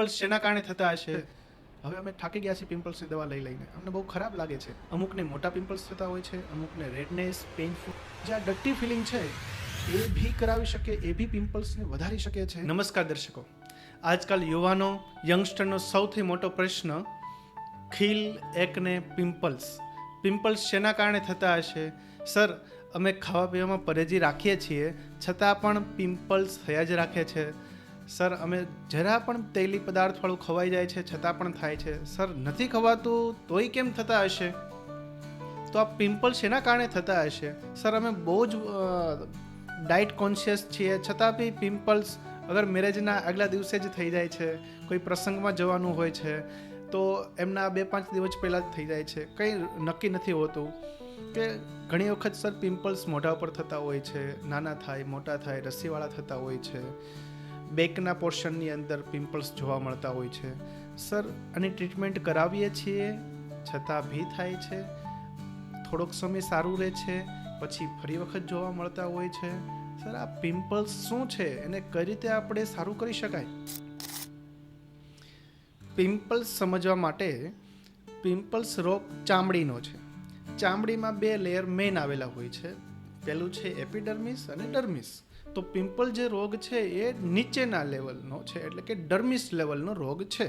Pimples શેના કારણે થતા હશે? હવે અમે થાકી ગયા છીએ પિમ્પલ્સની દવા લઈ લઈને. અમને બહુ ખરાબ લાગે છે. અમુકને મોટા પિમ્પલ્સ થતા હોય છે, અમુકને રેડનેસ પેઇનફુલ જે આ ડટ્ટી ફિલિંગ છે, એ ભી કરાવી શકે, એ બી પિમ્પલ્સને વધારી શકે છે. નમસ્કાર દર્શકો. આજકાલ યુવાનો યંગસ્ટરનો સૌથી મોટો પ્રશ્ન, ખીલ એકને પિમ્પલ્સ પિમ્પલ્સ શેના કારણે થતા હશે? સર, અમે ખાવા પીવામાં પરેજી રાખીએ છીએ, છતાં પણ પિમ્પલ્સ થયા જ રાખે છે. સર, અમે જરા પણ તેલી પદાર્થવાળું ખવાઈ જાય છે, છતાં પણ થાય છે. સર, નથી ખવાતું, તોય કેમ થતા હશે? તો આ પિમ્પલ શેના કારણે થતા હશે? સર, અમે બહુ જ ડાયટ કોન્શિયસ છીએ, છતાં બી પિમ્પલ્સ અગર મેરેજના આગલા દિવસે જ થઈ જાય છે, કોઈ પ્રસંગમાં જવાનું હોય છે, તો એમના બે પાંચ દિવસ પહેલાં જ થઈ જાય છે. કંઈ નક્કી નથી હોતું કે ઘણી વખત સર, પિમ્પલ્સ મોઢા ઉપર થતા હોય છે, નાના થાય, મોટા થાય, રસીવાળા થતા હોય છે. બેકના પોર્શનની અંદર પિમ્પલ્સ જોવા મળતા હોય છે. સર, આની ટ્રીટમેન્ટ કરાવીએ છીએ? છતાં ભી થાય છે. થોડોક સમય સારું રહે છે, પછી ફરી વખત જોવા મળતા હોય છે. સર, આ પિમ્પલ્સ શું છે? એને કઈ રીતે આપણે સારું કરી શકાય? પિમ્પલ્સ સમજવા માટે પિમ્પલ્સ રોગ ચામડીનો છે. ચામડીમાં બે લેયર મેઇન આવેલા હોય છે. પહેલું છે એપિડર્મિસ અને ડર્મિસ તો પિમ્પલ જે રોગ છે એ નીચેના લેવલનો છે, એટલે કે ડર્મિસ લેવલનો રોગ છે.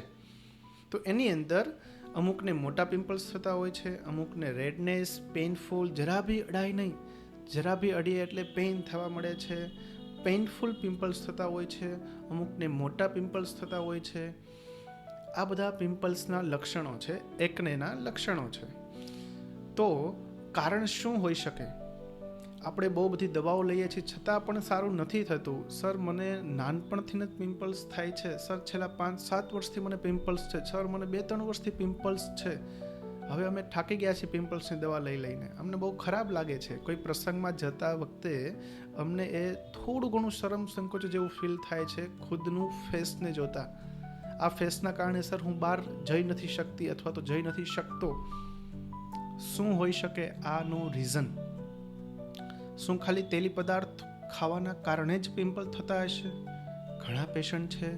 તો એની અંદર અમુકને મોટા પિમ્પલ્સ થતા હોય છે, અમુકને રેડનેસ પેઇનફુલ જરા બી અડાય નહીં. જરા બી અડીએ એટલે પેઇન થવા મળે છે. પેઇનફુલ પિમ્પલ્સ થતા હોય છે, અમુકને મોટા પિમ્પલ્સ થતા હોય છે. આ બધા પિમ્પલ્સના લક્ષણો છે, એકનેના લક્ષણો છે. તો કારણ શું હોઈ શકે? આપણે બહુ બધી દવાઓ લઈએ છીએ, છતાં પણ સારું નથી થતું. સર, મને નાનપણથી જ પિમ્પલ્સ થાય છે. સર, છેલ્લા પાંચ, સાત વર્ષથી મને પિમ્પલ્સ છે. સર, મને બે, ત્રણ વર્ષથી પિમ્પલ્સ છે. હવે અમે થાકી ગયા છીએ પિમ્પલ્સની દવા લઈ લઈને. અમને બહુ ખરાબ લાગે છે. કોઈ પ્રસંગમાં જતા વખતે અમને એ થોડું ઘણું શરમ સંકોચ જેવું ફીલ થાય છે ખુદનું ફેસને જોતા. આ ફેસના કારણે સર, હું બહાર જઈ નથી શકતી અથવા તો જઈ નથી શકતો. શું હોઈ શકે આનું રીઝન શું ખાલી તેલી પદાર્થ ખાવાના કારણે જ પિમ્પલ થતા હશે? ઘણા પેશન્ટ છે,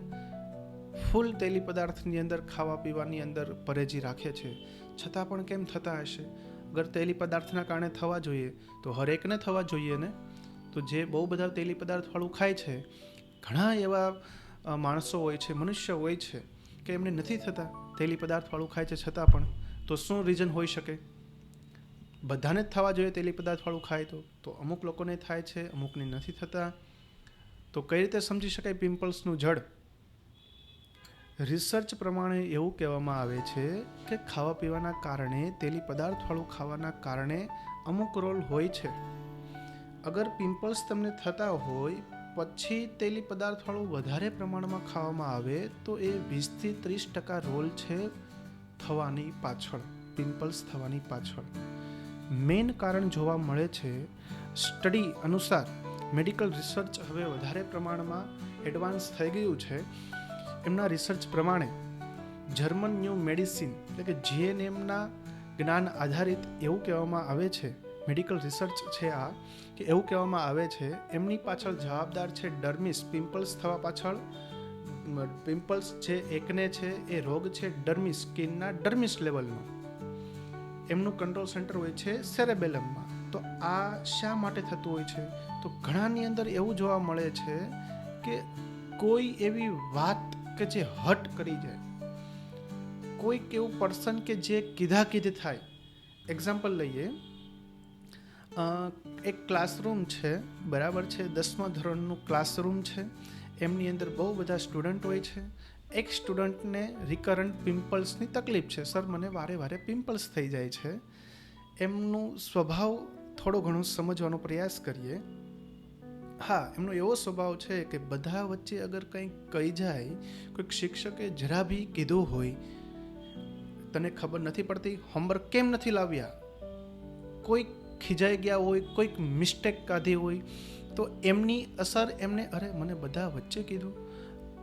ફૂલ તેલી પદાર્થની અંદર ખાવા પીવાની અંદર પરેજી રાખે છે. છતાં પણ કેમ થતા હશે? અગર તેલી પદાર્થના કારણે થવા જોઈએ, તો હરેકને થવા જોઈએ ને? તો જે બહુ બધા તેલી પદાર્થવાળું ખાય છે, ઘણા એવા માણસો હોય છે, મનુષ્ય હોય છે, કે એમને નથી થતા? તેલી પદાર્થવાળું ખાય છે છતાં પણ. તો શું રીઝન હોઈ શકે? બધાને જ થવા જોઈએ તેલી પદાર્થવાળું ખાય તો તો અમુક લોકોને થાય છે, અમુકને નથી થતા. તો કઈ રીતે સમજી શકાય પિમ્પલ્સનું જડ? રિસર્ચ પ્રમાણે એવું કહેવામાં આવે છે કે ખાવા પીવાના કારણે, તેલી પદાર્થવાળું ખાવાના કારણે અમુક રોલ હોય છે. અગર પિમ્પલ્સ તમને થતા હોય, પછી તેલી પદાર્થવાળું વધારે પ્રમાણમાં ખાવામાં આવે, તો એ વીસથી ત્રીસ ટકા રોલ છે થવાની પાછળ, પિમ્પલ્સ થવાની પાછળ. મેઇન કારણ જોવા મળે છે સ્ટડી અનુસાર મેડિકલ રિસર્ચ હવે વધારે પ્રમાણમાં એડવાન્સ થઈ ગયું છે. એમના રિસર્ચ પ્રમાણે જર્મન ન્યૂ મેડિસિન એટલે કે જીએનએમના જ્ઞાન આધારિત એવું કહેવામાં આવે છે, મેડિકલ રિસર્ચ છે આ, કે એવું કહેવામાં આવે છે, એમની પાછળ જવાબદાર છે ડર્મિસ, પિમ્પલ્સ થવા પાછળ પિમ્પલ્સ જે એકને છે એ રોગ છે ડર્મિસ, સ્કિનના ડર્મિસ લેવલનો. એમનું કંટ્રોલ સેન્ટર હોય છે સેરેબેલમમાં તો આ શા માટે થતું હોય છે? તો ઘણાની અંદર એવું જોવા મળે છે કે કોઈ એવી વાત કે જે હટ કરી જાય. કોઈક એવું પર્સન કે જે કીધા કીધી થાય. એક્ઝામ્પલ લઈએ. એક ક્લાસરૂમ છે, બરાબર છે? દસમા ધોરણનું ક્લાસરૂમ છે. એમની અંદર બહુ બધા સ્ટુડન્ટ હોય છે. એક સ્ટુડન્ટને રિકરન્ટ પિમ્પલ્સની તકલીફ છે. સર, મને વારે વારે પિમ્પલ્સ થઈ જાય છે. એમનું સ્વભાવ થોડો ઘણો સમજવાનો પ્રયાસ કરીએ. હા, એમનો એવો સ્વભાવ છે કે બધા વચ્ચે અગર કંઈક કહી જાય, કોઈક શિક્ષકે જરા બી કીધું હોય, તને ખબર નથી પડતી હોમવર્ક કેમ નથી લાવ્યા? કોઈક ખીજાઈ ગયા હોય, કોઈક મિસ્ટેક કાઢી હોય, તો એમની અસર એમને, અરે, મને બધા વચ્ચે કીધું.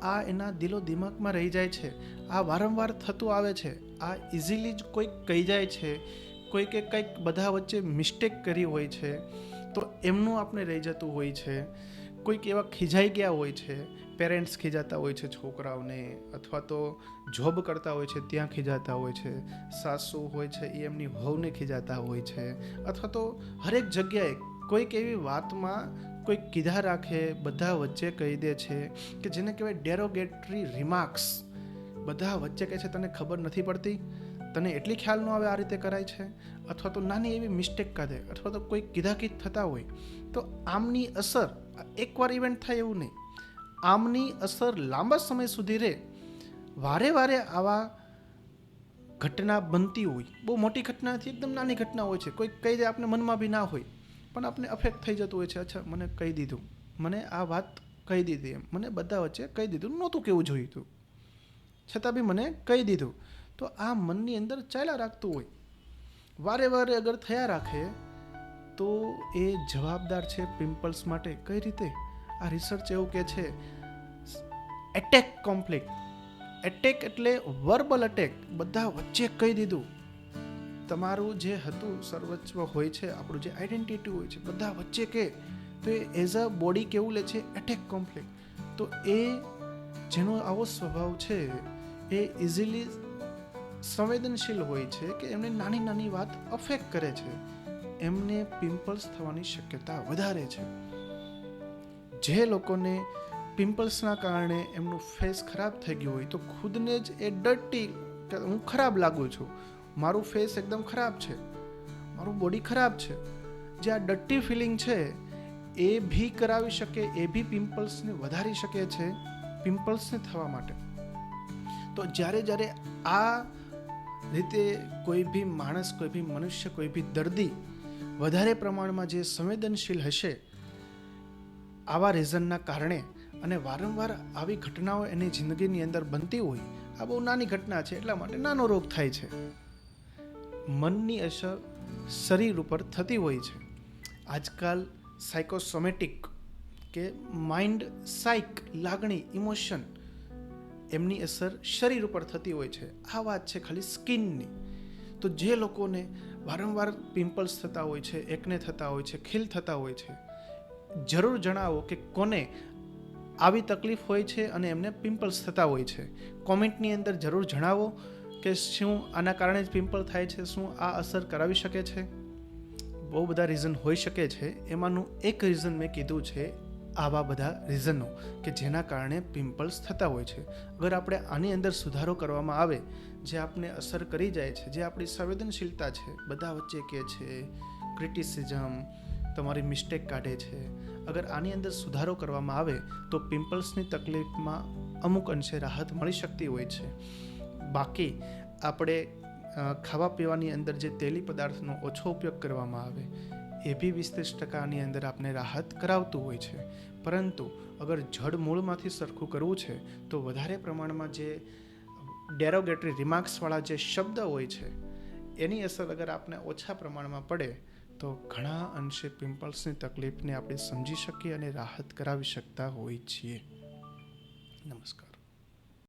આ એના દિલો દિમાગમાં રહી જાય છે. આ વારંવાર થતું આવે છે. આ ઇઝીલી જ કોઈક કહી જાય છે. કોઈકે કંઈક બધા વચ્ચે મિસ્ટેક કરી હોય છે. તો એમનું આપણે રહી જતું હોય છે. કોઈક એવા ખીજાઈ ગયા હોય છે. પેરેન્ટ્સ ખીજાતા હોય છે છોકરાઓને અથવા તો જોબ કરતા હોય છે, ત્યાં ખીજાતા હોય છે. સાસુ હોય છે, એ એમની વહુને ખીજાતા હોય છે. અથવા તો હરેક જગ્યાએ કોઈક એવી વાતમાં કોઈક કીધા રાખે, બધા વચ્ચે કહી દે છે કે જેને કહેવાય ડેરોગેટરી રિમાર્ક્સ બધા વચ્ચે કહે છે, તને ખબર નથી પડતી? તને એટલી ખ્યાલ ન આવે આ રીતે કરાય છે? અથવા તો નાની એવી મિસ્ટેક કાઢે, અથવા તો કોઈ કીધાકીધ થતા હોય. તો આમની અસર એકવાર ઇવેન્ટ થાય એવું નહીં. આમની અસર લાંબા સમય સુધી રહે. વારે વારે આવા ઘટના બનતી હોય. બહુ મોટી ઘટનાથી એકદમ નાની ઘટના હોય છે. કોઈ કહી દે આપણે મનમાં બી ના હોય. પણ આપણે અફેક્ટ થઈ જતું હોય છે. અચ્છા, મને કહી દીધું. મને આ વાત કહી દીધી એમ. મને બધા વચ્ચે કહી દીધું. નહોતું કેવું જોયું હતું છતાં બી મને કહી દીધું. તો આ મનની અંદર ચાલ્યા રાખતું હોય. વારે વારે અગર થયા રાખે, તો એ જવાબદાર છે પિમ્પલ્સ માટે. કઈ રીતે? આ રિસર્ચ એવું કે છે એટેક કોમ્પ્લેક્સ એટેક એટલે વર્બલ અટેક બધા વચ્ચે કહી દીધું. તમારું જે હતું સર્વસ્વ હોય છે, આપણું જે આઈડેન્ટિટી હોય છે, બધા વચ્ચે કે, તો એ એઝ અ બોડી કેવું લે છે? એટેક કોમ્પ્લેક્સ તો એ જેનો આવો સ્વભાવ છે, એ ઇઝીલી સંવેદનશીલ હોય છે કે એમને નાની નાની વાત અફેક્ટ કરે છે. એમને પિમ્પલ્સ થવાની શક્યતા વધારે છે. જે લોકોને પિમ્પલ્સના કારણે એમનું ફેસ ખરાબ થઈ ગયું હોય, તો ખુદને જ એ ડર્ટી હું ખરાબ લાગુ છું. મારું ફેસ એકદમ ખરાબ છે. મારું બોડી ખરાબ છે. જે આ ડટ્ટી ફિલિંગ છે, એ ભી કરાવી શકે, એ બી પિમ્પલ્સને વધારી શકે છે પિમ્પલ્સને થવા માટે. તો જ્યારે જ્યારે આ રીતે કોઈ બી માણસ, કોઈ બી મનુષ્ય, કોઈ બી દર્દી વધારે પ્રમાણમાં જે સંવેદનશીલ હશે, આવા રીઝનના કારણે અને વારંવાર આવી ઘટનાઓ એની જિંદગીની અંદર બનતી હોય, આ બહુ નાની ઘટના છે, એટલા માટે નાનો રોગ થાય છે. મનની અસર શરીર ઉપર થતી હોય છે. આજકાલ સાયકોસોમેટિક કે માઇન્ડ સાઇક લાગણી ઇમોશન એમની અસર શરીર ઉપર થતી હોય છે. આ વાત છે ખાલી સ્કિનની. તો જે લોકોને વારંવાર પિમ્પલ્સ થતા હોય છે એકને થતા હોય છે, ખીલ થતા હોય છે, જરૂર જણાવો કે કોને આવી તકલીફ હોય છે અને એમને પિમ્પલ્સ થતા હોય છે. કોમેન્ટની અંદર જરૂર જણાવો. કે શું આના કારણે જ પિમ્પલ થાય છે, શું આ અસર કરાવી શકે છે? બહુ બધા રીઝન હોઈ શકે છે. એમાંનું એક રીઝન મેં કીધું છે, આવા બધા રીઝનો કે જેના કારણે પિમ્પલ્સ થતા હોય છે. અગર આપણે આની અંદર સુધારો કરવામાં આવે, જે આપને અસર કરી જાય છે, જે આપણી સંવેદનશીલતા છે, બધા વચ્ચે કે છે ક્રિટિસિઝમ તમારી મિસ્ટેક કાઢે છે, અગર આની અંદર સુધારો કરવામાં આવે, તો પિમ્પલ્સની તકલીફમાં અમુક અંશે રાહત મળી શકતી હોય છે. બાકી આપણે ખાવા પીવાની અંદર જે તેલી પદાર્થનો ઓછો ઉપયોગ કરવામાં આવે, એ બી વીસ ત્રીસ ટકાની અંદર આપને રાહત કરાવતું હોય છે. પરંતુ અગર જડ મૂળમાંથી સરખું કરવું છે, તો વધારે પ્રમાણમાં જે ડેરોગેટરી રિમાર્ક્સવાળા જે શબ્દ હોય છે, એની અસર અગર આપને ઓછા પ્રમાણમાં પડે, તો ઘણા અંશે પિમ્પલ્સની તકલીફને આપણે સમજી શકીએ અને રાહત કરાવી શકતા હોય છીએ. નમસ્કાર.